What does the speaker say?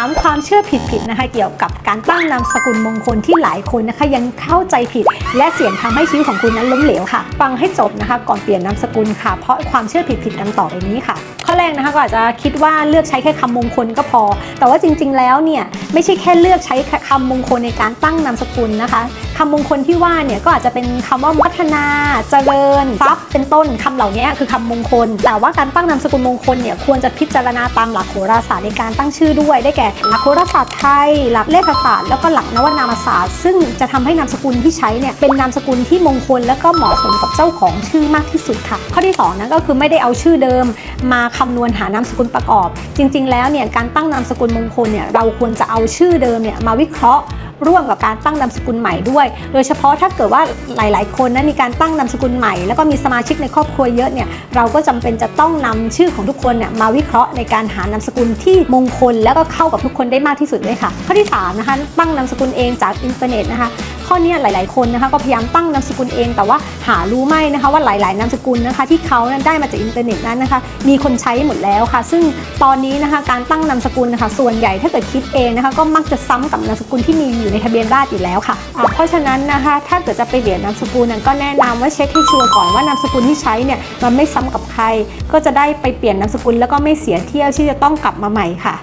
3 ความเชื่อผิดๆนะคะเกี่ยวกับการตั้งนามสกุลมงคลที่หลายคนนะคะ ยังเข้าใจผิด และเสี่ยงทำให้ชีวิตของคุณนั้นล้มเหลวค่ะ ฟังให้จบนะคะ ก่อนเปลี่ยนนามสกุลค่ะ เพราะความเชื่อผิดๆดังต่อไปนี้ค่ะ อแรกนะคะก็อาจจะคิดว่าเลือกใช้แค่คำมงคลก็พอ แต่ว่าจริง ๆ แล้วเนี่ยไม่ใช่แค่เลือกใช้คำมงคลในการตั้งนามสกุลนะคะคำมงคลที่ว่าเนี่ยก็อาจจะเป็นคำว่าพัฒนาเจริญทรัพย์เป็นต้นคำเหล่านี้คือคำมงคล แต่ว่าการตั้งนามสกุลมงคลเนี่ยควรจะพิจารณาตามหลักโหราศาสตร์ในการตั้งชื่อด้วยได้แก่หลักโหราศาสตร์ไทย หลักเลขศาสตร์แล้วก็หลักนวนามศาสตร์ ซึ่งจะทำให้นามสกุลที่ใช้เนี่ยเป็นนามสกุลที่มงคล และก็เหมาะสมกับเจ้าของชื่อมากที่สุดค่ะ ข้อที่2นั้นก็คือไม่ได้เอาชื่อเดิมมาคำนวณหานามสกุลประกอบ จริง ๆ แล้วเนี่ยการตั้งนามสกุลมงคลเนี่ยเราควรจะเอาชื่อเดิมเนี่ยมาวิเคราะห์ร่วมกับการตั้งนามสกุลใหม่ด้วย โดยเฉพาะถ้าเกิดว่าหลาย ๆ คนนะมีการตั้งนามสกุลใหม่ แล้วก็มีสมาชิกในครอบครัวเยอะเนี่ยเราก็จำเป็นจะต้องนำชื่อของทุกคนเนี่ยมาวิเคราะห์ในการหานามสกุลที่มงคล แล้วก็เข้ากับทุกคนได้มากที่สุดด้วยค่ะ ข้อที่3นะคะตั้งนามสกุลเองจากอินเทอร์เน็ตนะคะ ข้อนี้หลาย ๆ คนนะคะก็พยายามตั้งนามสกุลเอง แต่ว่าหารู้ไหมนะคะว่าหลาย ๆ นามสกุลนะคะที่เขานั้นได้มาจากอินเทอร์เน็ตนั้นนะคะมีคนใช้หมดแล้วค่ะ ซึ่งตอนนี้นะคะการตั้งนามสกุลนะคะส่วนใหญ่ถ้าเกิดคิดเองนะคะก็มักจะซ้ำกับนามสกุลที่มีอยู่ในทะเบียนราษฎรอยู่แล้วค่ะ เพราะฉะนั้นนะคะถ้าเกิดจะไปเปลี่ยนนามสกุลนั้นก็แนะนำว่าเช็คให้ชัวร์ก่อนว่านามสกุลที่ใช้เนี่ยมันไม่ซ้ำกับใคร ก็จะได้ไปเปลี่ยนนามสกุลแล้วก็ไม่เสียเที่ยวที่จะต้องกลับมาใหม่ค่ะ